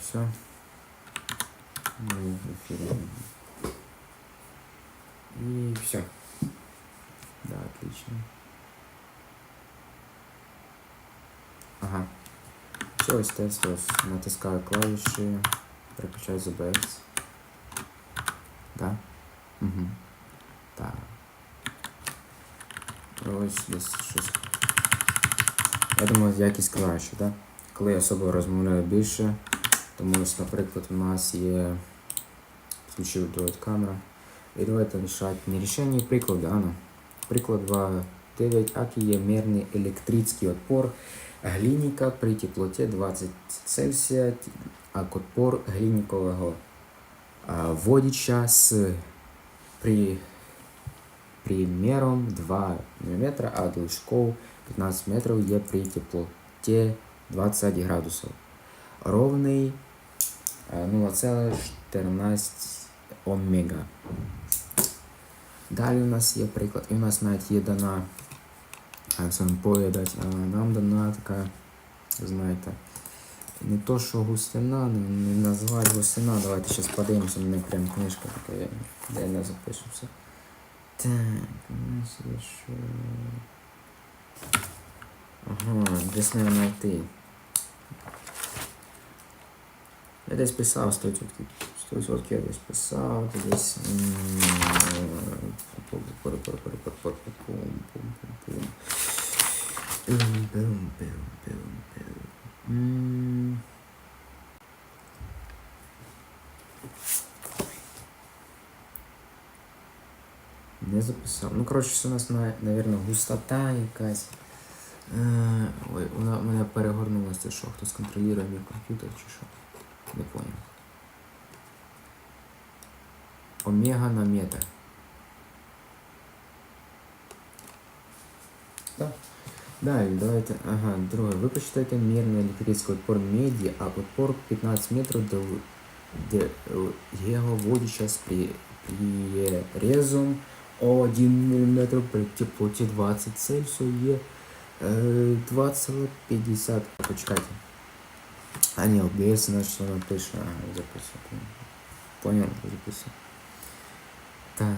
все. И все. Да, отлично. Ага. Все, ось тест, натискаю клавіші, переключаю з OBS. Да? Угу. Так. Ось десь щось. Я думаю, якість краще, так? Коли я особливо розмовляю більше, тому ось, наприклад, у нас є включив дует камера. І давайте рішати не рішення, а приклад, а ну. Приклад 2.9. Який є мірний електричний отпор глинника при теплоті 20 Цельсія, а отпор глинникового а, водича з при примером 2 мм, а толщков 15 метрів є при теплоті 20 градусів. Ровний 0,14 омега. Далі у нас є приклад, і у нас навіть є дана, як вам повідати, нам дана така, знаєте, не то, що густина, не, не назвати густина, давайте зараз подивимося, у мене прям книжка така де не запишемося. Так, у нас є що. Ага, десь не знайти. Я десь писав 100%. 100% я десь писав, десь. Не записав. Ну, коротше, це у нас, наверное, густота якась. Ой, вона мене перегорнулося, що, хтось контролює мій комп'ютер чи що? Не понял. Омега на метр. Да. Далі, давайте. Ага, друге. Ви почитайте мірний електричний отпор меди, а отпор 15 метрів до, до його водича з при, прирезом 1 мм при теплоті 20 Цельсію є е, 2,50. Почекайте. А не, OBS, значит, вона точно ага, записувати. Понял, записываю. Так.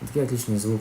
Такий отличный звук.